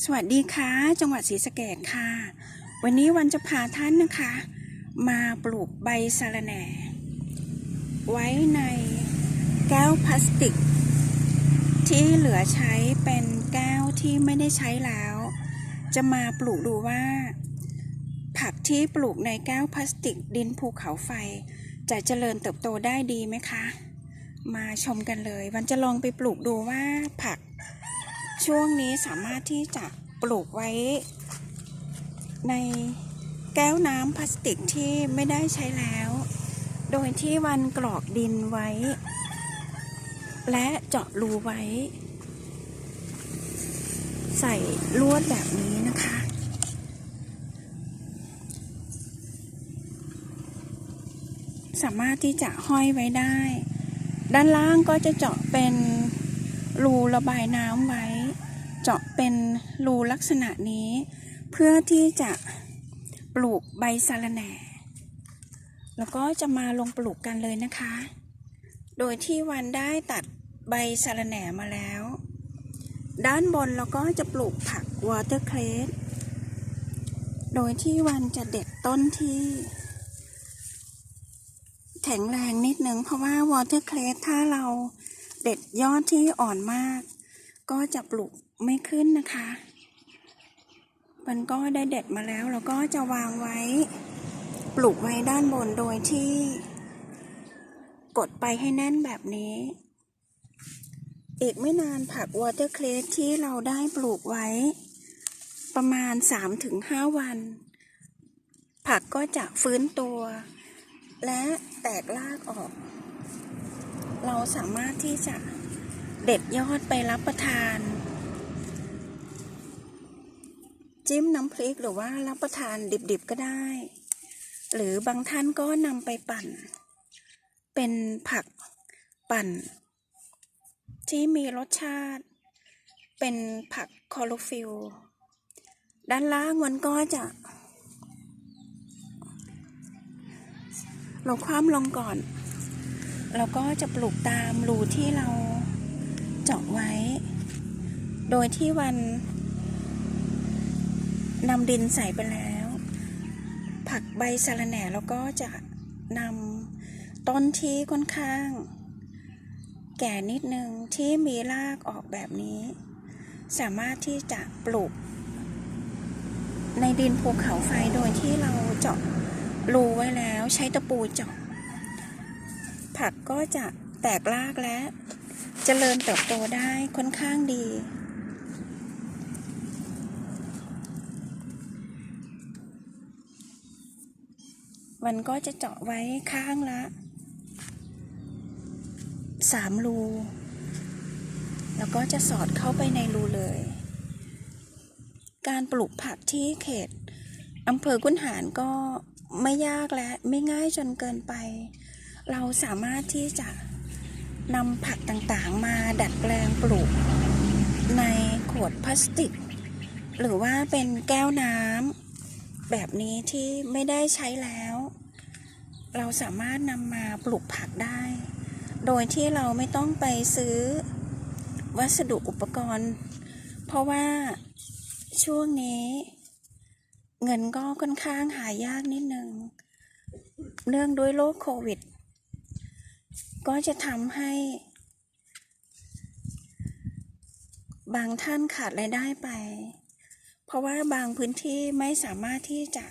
สวัสดีค่ะ จังหวัดศรีสะเกดค่ะ วันนี้วันจะพาท่านนะคะ มาปลูกใบสะระแหน่ ไว้ในแก้วพลาสติก ที่เหลือใช้เป็นแก้วที่ไม่ได้ใช้แล้ว จะมาปลูกดูว่า ผักที่ปลูกในแก้วพลาสติกดินภูเขาไฟ จะเจริญเติบโตได้ดีไหมคะ มาชมกันเลย วันจะลองไปปลูกดูว่าผัก ช่วงนี้สามารถที่จะปลูกไว้ ในแก้วน้ำพลาสติกที่ไม่ได้ใช้แล้ว โดยที่วันกรอกดินไว้ และเจาะรูไว้ ใส่ลวดแบบนี้นะคะสามารถที่จะห้อยไว้ได้ ด้านล่างก็จะเจาะเป็นรูระบายน้ำไว้ เจาะเป็นรูลักษณะนี้ เพื่อที่จะปลูกใบสะระแหน่ แล้วก็จะมาลงปลูกกันเลยนะคะ โดยที่วันได้ตัดใบสะระแหน่มาแล้ว ด้านบนเราก็จะปลูกผักวอเตอร์เครสโดยที่วันจะเด็ดต้นที่แข็งแรงนิดนึงเพราะว่าวอเตอร์เครสถ้าเราเด็ดยอดที่อ่อนมาก ก็จะปลูก ไม่ขึ้นนะคะ มันก็ได้เด็ดมาแล้วเราก็จะวางไว้ ปลูกไว้ด้านบนโดยที่ กดไปให้แน่นแบบนี้ อีกไม่นานผักวอเตอร์เครสที่เราได้ปลูกไว้ ประมาณ 3-5 วัน ผักก็จะฟื้นตัว และแตกรากออก เราสามารถที่จะเด็ดยอดไปรับประทาน จิ้มน้ำพริกหรือว่ารับประทานดิบๆก็ได้ หรือบางท่านก็นำไปปั่น เป็นผักปั่น ที่มีรสชาติ เป็นผักคอโลฟิลด้านล่างมันก็จะเราคว่ำลงก่อน เราก็จะปลูกตามรูที่เราเจาะไว้ โดยที่วัน นำดินใส่ไปแล้ว ผักใบสะระแหน่แล้วก็จะนำต้นที่ค่อนข้าง แก่นิดนึงที่มีรากออกแบบนี้ สามารถที่จะปลูก ในดินภูเขาไฟโดยที่เราเจาะรูไว้แล้วใช้ตะปูเจาะผักก็จะแตกรากและเจริญเติบโตได้ค่อนข้างดี มันก็จะเจาะไว้ข้างละสามรู แล้วก็จะสอดเข้าไปในรูเลย การปลูกผักที่เขตอำเภอกุนหารก็ไม่ยากและไม่ง่ายจนเกินไป เราสามารถที่จะนำผักต่างๆ มาดัดแปลงปลูก ในขวดพลาสติก หรือว่าเป็นแก้วน้ำ แบบนี้ที่ไม่ได้ใช้แล้ว เราสามารถนำมาปลูกผักได้ โดยที่เราไม่ต้องไปซื้อวัสดุอุปกรณ์ เพราะว่าช่วงนี้ เงินก็ค่อนข้างหายากนิดนึงเนื่องด้วยโรคโควิด ก็จะทำให้ บางท่านขาดรายได้ไป เพราะว่าบางพื้นที่ไม่สามารถที่จะ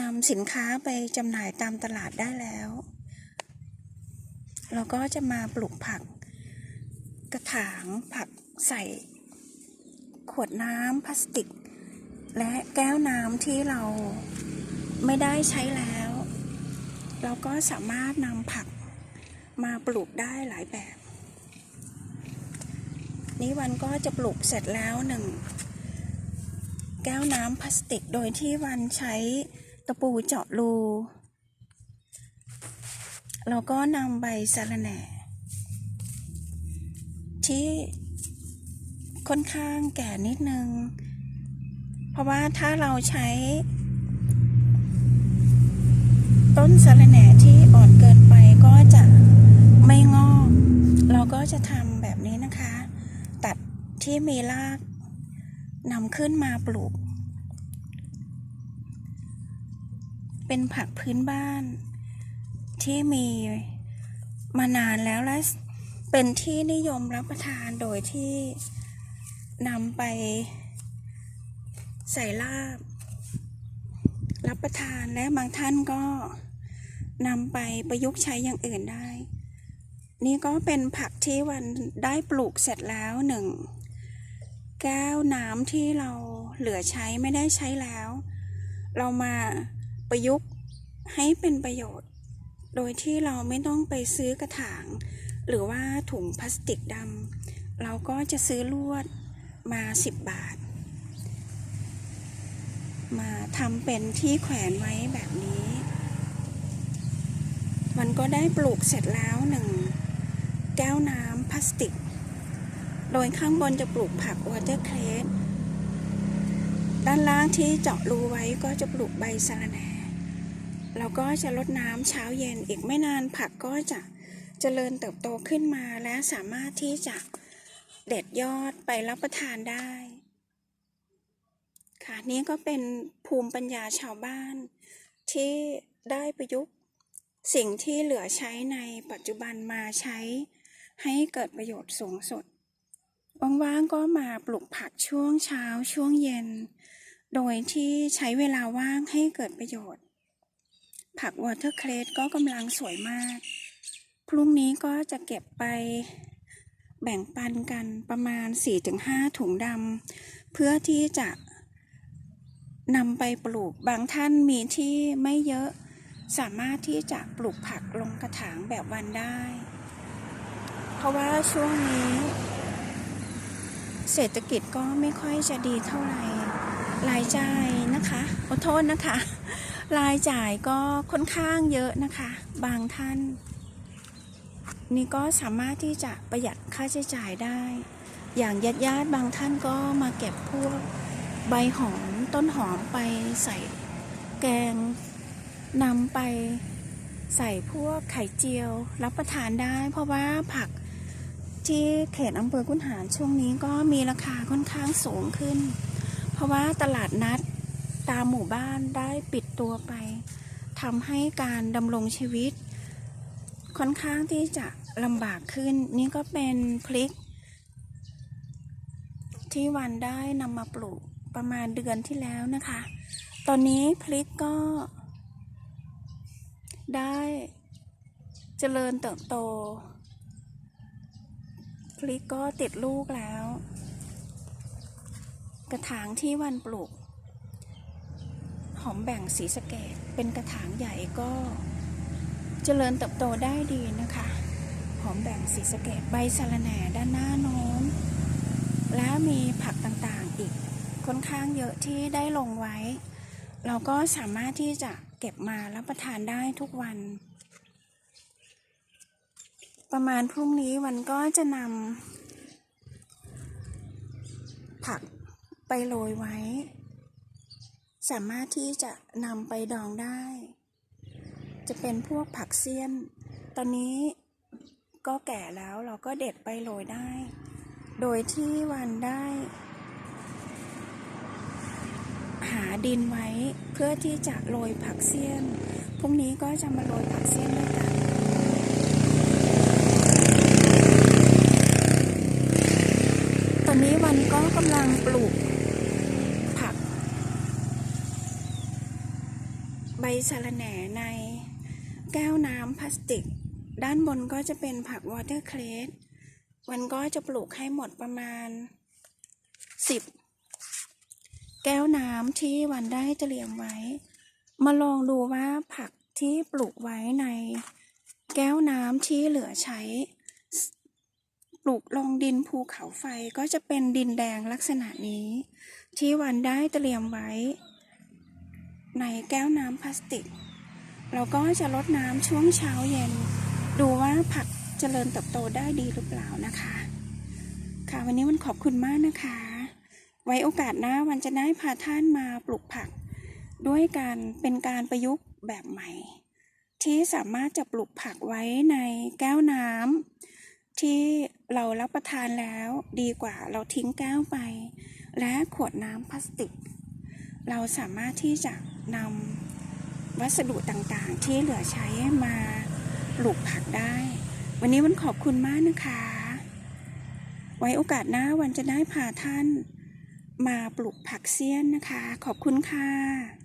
นำสินค้าไปจำหน่ายตามตลาดได้แล้ว เราก็จะมาปลูกผัก กระถางผักใส่ ขวดน้ำพลาสติก และแก้วน้ำที่เราไม่ได้ใช้แล้ว เราก็สามารถนำผักมาปลูกได้หลายแบบ นี้วันก็จะปลูกเสร็จแล้วหนึ่งแก้วน้ำพลาสติกโดยที่วันใช้ตะปูเจาะรูเราก็นำใบสะระแหน่ ที่ค่อนข้างแก่นิดนึง เพราะว่าถ้าเราใช้ ต้นสะระแหน่ที่อ่อนเกินไปก็จะไม่งอก เราก็จะทำแบบนี้น ที่มีรากนำขึ้นมาปลูก เป็นผักพื้นบ้าน ที่มีมานานแล้วและเป็นที่นิยมรับประทานโดยที่นำไปใส่ลาบ รับประทานและบางท่านก็นำไปประยุกต์ใช้อย่างอื่นได้ นี่ก็เป็นผักที่วันได้ปลูกเสร็จแล้วหนึ่ง แก้วน้ำที่เราเหลือใช้ไม่ได้ใช้แล้ว เรามาประยุกต์ให้เป็นประโยชน์ โดยที่เราไม่ต้องไปซื้อกระถาง หรือว่าถุงพลาสติกดำเราก็จะซื้อลวดมา 10 บาท มาทำเป็นที่แขวนไว้แบบนี้ มันก็ได้ปลูกเสร็จแล้วหนึ่งแก้วน้ำพลาสติก โดยข้างบนจะปลูกผักวอเตอร์เครสด้านล่างที่เจาะรูไว้ก็จะปลูกใบสะระแหน่เราก็จะลดน้ำเช้าเย็นอีกไม่นานผักก็จะเจริญเติบโตขึ้นมาและสามารถที่จะเด็ดยอดไปรับประทานได้ ค่ะนี่ก็เป็นภูมิปัญญาชาวบ้านที่ได้ประยุกต์สิ่งที่เหลือใช้ในปัจจุบันมาใช้ให้เกิดประโยชน์สูงสุด ว่างๆก็มาปลูกผักช่วงเช้าช่วงเย็น โดยที่ใช้เวลาว่างให้เกิดประโยชน์ ผักวอเตอร์เครสก็กำลังสวยมาก พรุ่งนี้ก็จะเก็บไปแบ่งปันกันประมาณ 4-5 ถุงดำเพื่อที่จะนำไปปลูกบางท่านมีที่ไม่เยอะสามารถที่จะปลูกผักลงกระถางแบบวันได้ เพราะว่าช่วงนี้ เศรษฐกิจก็ไม่ค่อยจะดีเท่าไหร่รายจ่ายนะคะขอโทษนะคะ รายจ่ายก็ค่อนข้างเยอะนะคะ บางท่าน นี่ก็สามารถที่จะประหยัดค่าใช้จ่ายได้ อย่างญาติญาติบางท่านก็มาเก็บพวกใบหอมต้นหอมไปใส่แกงนำไปใส่พวกไข่เจียวรับประทานได้ เพราะว่าผัก ที่เขตอำเภอคุนหารช่วงนี้ก็มีราคาค่อนข้างสูงขึ้น เพราะว่าตลาดนัดตามหมู่บ้านได้ปิดตัวไปทำให้การดำรงชีวิต ค่อนข้างที่จะลำบากขึ้น นี่ก็เป็นพริก ที่วันได้นำมาปลูกประมาณเดือนที่แล้วนะคะ ตอนนี้พริกก็ ได้เจริญเติบโต พริกก็ติดลูกแล้ว กระถางที่วันปลูก หอมแบ่งสีสเกตเป็นกระถางใหญ่ก็เจริญเติบโตได้ดีนะคะ หอมแบ่งสีสเกตใบสะระแหน่ด้านหน้าโน้น และมีผักต่างๆอีกค่อนข้างเยอะที่ได้ลงไว้ เราก็สามารถที่จะเก็บมารับประทานได้ทุกวัน ประมาณพรุ่งนี้วันก็จะนำผักไปโรยไว้ สามารถที่จะนำไปดองได้ จะเป็นพวกผักเสี้ยน ตอนนี้ก็แก่แล้วเราก็เด็ดไปโรยได้ โดยที่วันได้ หาดินไว้เพื่อที่จะโรยผักเสี้ยน พรุ่งนี้ก็จะมาโรยผักเสี้ยนด้วยกัน ตอ นนี้วันก็กำลังปลูกผัก ใบสะระแหน่ในแก้วน้ำพลาสติก ด้านบนก็จะเป็นผักวอเตอร์เครสวันก็จะปลูกให้หมดประมาณ 10 แก้วน้ำที่วันได้เตรียมไว้ มาลองดูว่าผักที่ปลูกไว้ใน แก้วน้ำที่เหลือใช้ ปลูกลงดินภูเขาไฟก็จะเป็นดินแดงลักษณะนี้ ที่วันได้เตรียมไว้ ในแก้วน้ำพลาสติก เราก็จะลดน้ำช่วงเช้าเย็น ดูว่าผักเจริญเติบโตได้ดีหรือเปล่านะคะ ค่ะวันนี้มันขอบคุณมากนะคะ ไว้โอกาสหน้าวันจะได้พาท่านมาปลูกผัก ด้วยการเป็นการประยุกต์แบบใหม่ ที่สามารถจะปลูกผักไว้ในแก้วน้ำ ที่เรารับประทานแล้วดีกว่าเราทิ้งแก้วไป และขวดน้ำพลาสติก เราสามารถที่จะนำวัสดุต่างๆ ที่เหลือใช้มาปลูกผักได้ วันนี้วันขอบคุณมากนะคะ ไว้โอกาสหน้าวันจะได้พาท่านมาปลูกผักเสี้ยนนะคะ ขอบคุณค่ะ